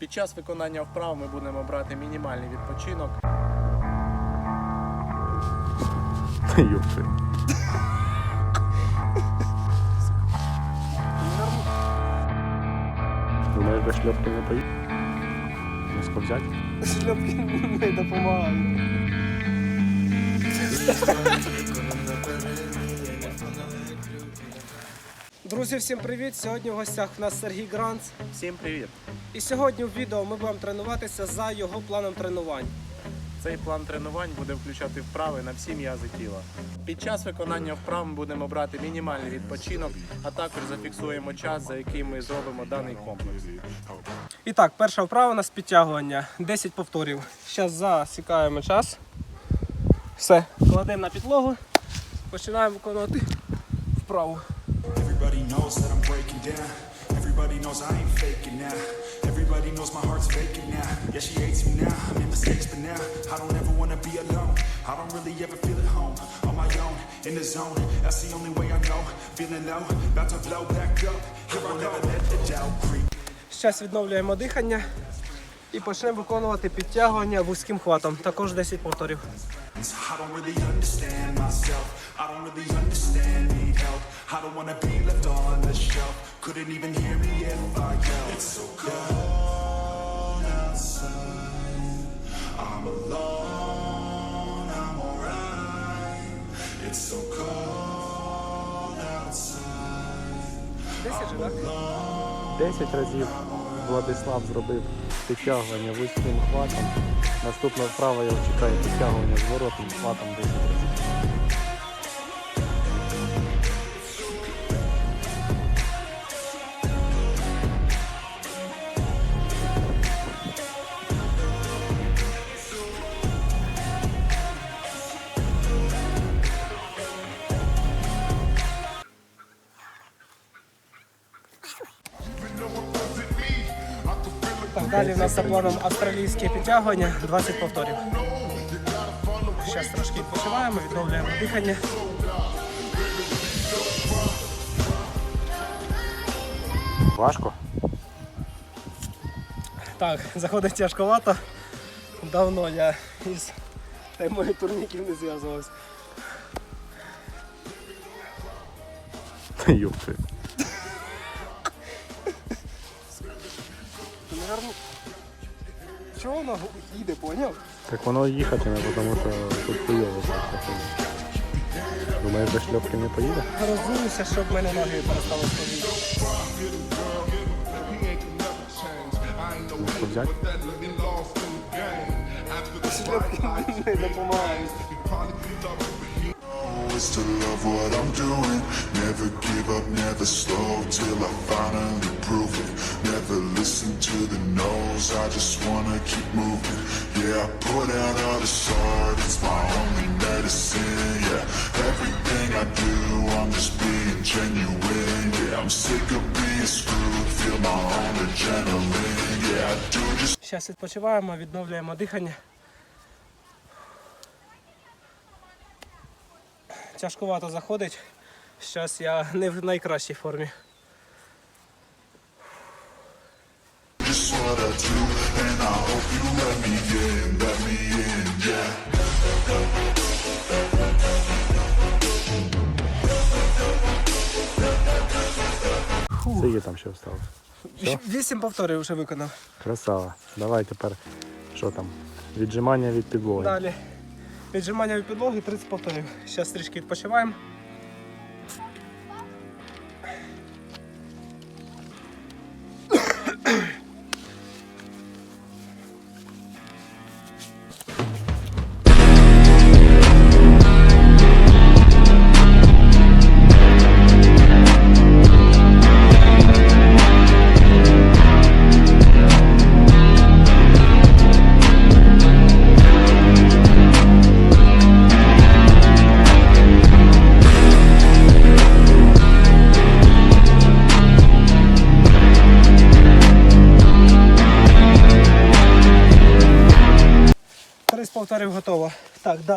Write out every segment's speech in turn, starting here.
Під час виконання вправ ми будемо брати мінімальний відпочинок. Юпи. Думаєш, без шльопки не поїдь? Миско взяти? Шльопки не допомагають. Друзі, всім привіт! Сьогодні в гостях у нас Сергій Гранц. Всім привіт! І сьогодні в відео ми будемо тренуватися за його планом тренувань. Цей план тренувань буде включати вправи на всі м'язи тіла. Під час виконання вправ ми будемо брати мінімальний відпочинок, а також зафіксуємо час, за який ми зробимо даний комплекс. І так, перша вправа у нас підтягування. 10 повторів. Зараз засікаємо час. Все, кладемо на підлогу. Починаємо виконувати вправу. Knows that I'm breaking down. Everybody knows I ain't faking now. Everybody knows my heart's faking now. Yeah, she hates me now. I made mistakes, but now I don't ever wanna be alone. I don't really ever feel at home. On my own, in the zone. That's the only way I know. Feeling low, about to blow back up. Here I never let the doubt creep. Зараз відновлюємо дихання і почнемо виконувати підтягування вузьким хватом. Також 10 повторів. I don't really understand myself. I don't really understand, need help. I don't wanna be left on the shelf. Couldn't even hear me if I yelled. It's so cold outside. I'm alone, I'm alright. It's so cold outside. 10 же, так? 10 разів Владислав зробив підтягування вузьким хватом. Наступна вправа його чекає підтягування зворотним хватом 10 разів. Далі в нас за планом австралійське підтягування 20 повторів. Зараз трошки відпочиваємо, відновлюємо дихання. Важко? Так, заходить тяжковато. Давно я із темою турніків не зв'язувався. Юпи. Наверно, чого воно їде, поняв? Так воно їхатиме, тому що тут хуйово просто. Думаєш, без шльопки не поїде? Розуміюся, щоб в мене ноги перестали сходити. Миско взяти? Шльопки не допомагають. is to love what I'm doing. Never give up, never slow till I finally prove it. Never listen to the no's, I just wanna keep moving. Yeah, I put out all the sword, it's my only medicine. Yeah, everything I do, I'm just being genuine. Yeah, I'm sick of being screwed, feel my own adrenaline. Yeah, I do just. Зараз відпочиваємо, відновлюємо дихання. Тяжкувато заходить. Зараз я не в найкращій формі. I do, and I hope you let me in, let me in, yeah. Скільки там ще осталось? Вісім повторів вже виконав. Красава. Давай тепер, що там? Віджимання від підлоги. Далі. Віджимання від підлоги 30 повторів. Зараз трішки відпочиваємо.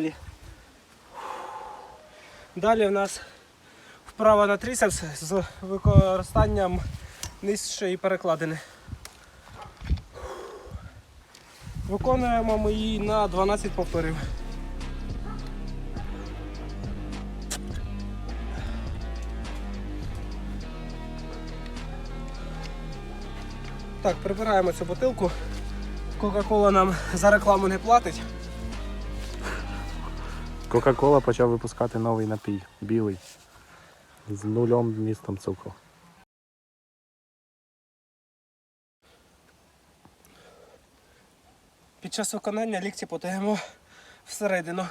Далі. Далі в нас вправа на трицепс з використанням нижчої перекладини. Виконуємо ми її на 12 повторів. Так, прибираємо цю бутилку. Кока-кола нам за рекламу не платить. Кока-кола почав випускати новий напій, білий, з нульом вмістом цукру. Під час виконання лікті подаємо всередину,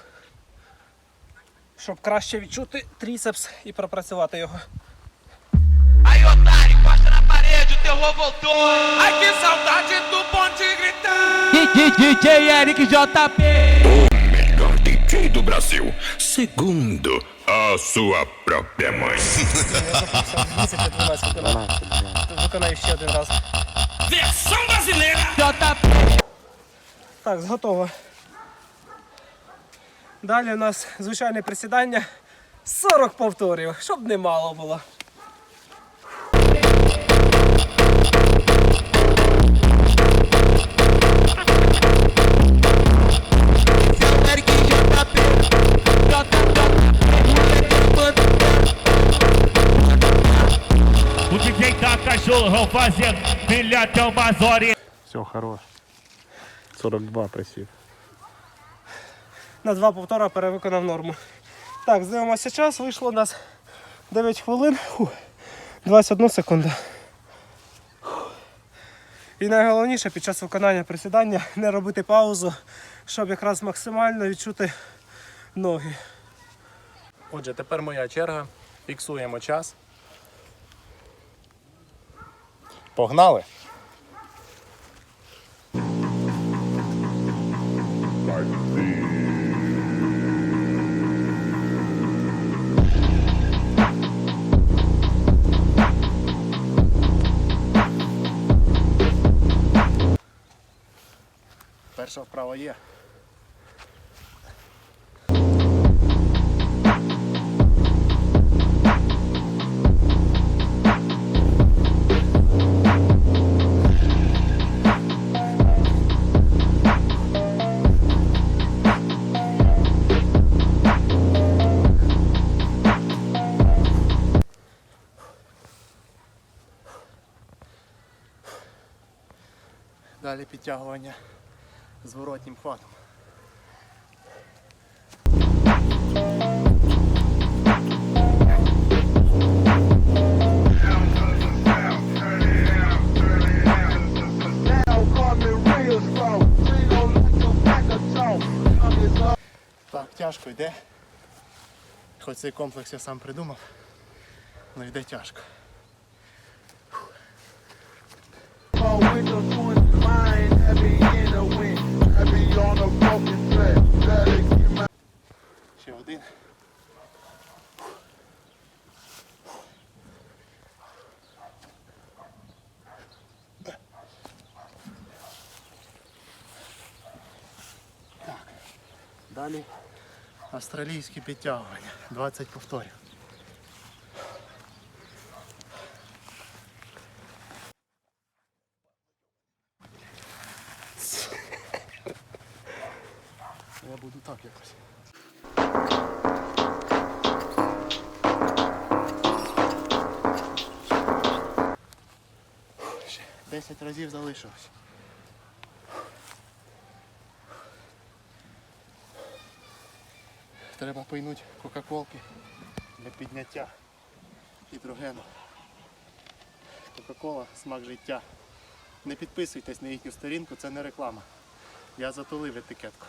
щоб краще відчути тріцепс і пропрацювати його. Otário, encosta na parede, o terror voltou. Ai, que saudade do bonde gritar. DJ Eric JP. DJ do Brasil, segundo a sua própria mãe. 10 12 Виконаю ще один раз. Versão brasileira. JP. Так, готово. Далі у нас звичайне присідання 40 повторів, щоб не мало було. Tá cachorrão fazendo brilhar até. Все, хорош. 42 присів. На два повтора перевиконав норму. Так, здивимося час, вийшло у нас 9 хвилин. 21 секунду. І найголовніше під час виконання присідання не робити паузу, щоб якраз максимально відчути ноги. Отже, тепер моя черга. Фіксуємо час. Погнали! Перша вправа є. Підтягування зворотнім хватом. Так, тяжко йде. Хоч цей комплекс я сам придумав, але йде тяжко. Ще один. Так. Далі австралійські підтягування. 20 повторів. Залишилось. Треба пийнути кока-колки для підняття гідрогену. Кока-кола смак життя. Не підписуйтесь на їхню сторінку, це не реклама. Я затулив етикетку.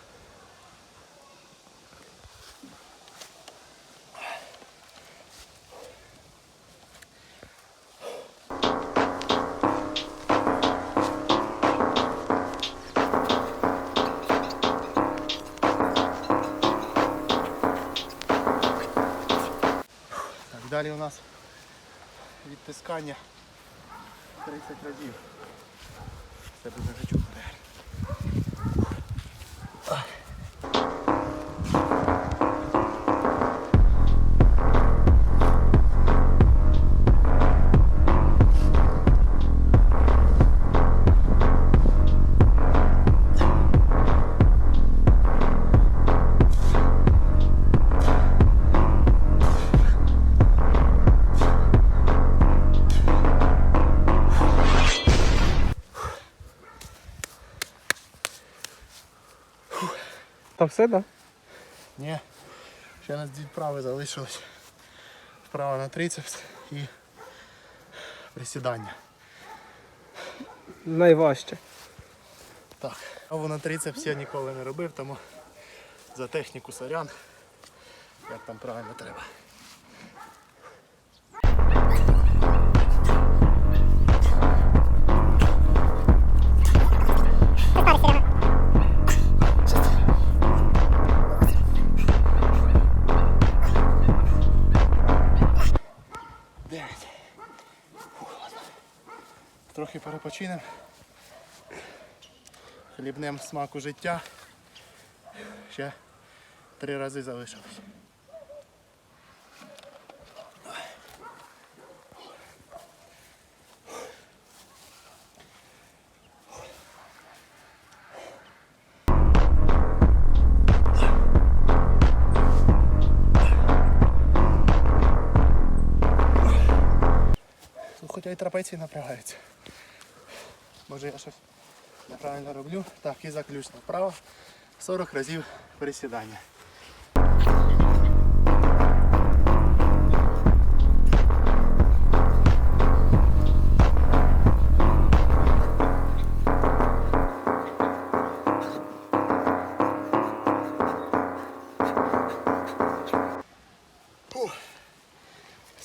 Далі у нас відтискання 30 разів. Це буде Та все, так? Ні. Ще нас дві вправи залишилось. Вправа на трицепс і присідання. Найважче. Так. Вправу на трицепс я ніколи не робив, тому за техніку сорян. Як там правильно треба. Трохи перепочинемо. Хлібнем смаку життя. Ще три рази залишилось. Хоча й трапеції напрягаються. Може я щось неправильно роблю. Так, і заключно вправо. 40 разів присідання.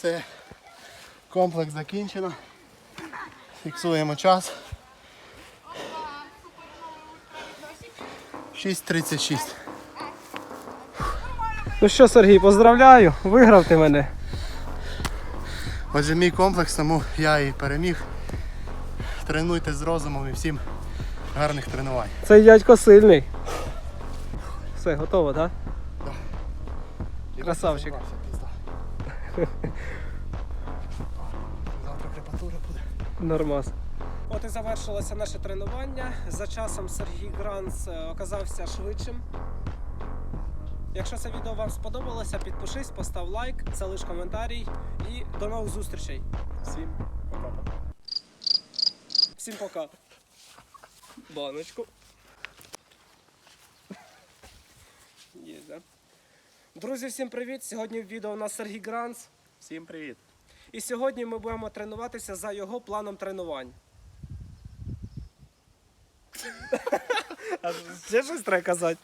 Все, комплекс закінчено. Фіксуємо час. 6.36. Ну що, Сергій, поздравляю, виграв ти мене. Отже, мій комплекс, тому я і переміг. Тренуйте з розумом і всім гарних тренувань. Цей дядько сильний. Все, готово, так? Красавчик. Займався, пізда. Завтра крепатура буде. Нормас. От і завершилося наше тренування. За часом Сергій Гранц е, оказався швидшим. Якщо це відео вам сподобалося, підпишись, постав лайк, залиш коментарій і до нових зустрічей. Всім пока-пока. Всім пока. Баночку. Є, да? Друзі, всім привіт! Сьогодні в відео у нас Сергій Гранц. Всім привіт. І сьогодні ми будемо тренуватися за його планом тренувань. А ще щось треба казати?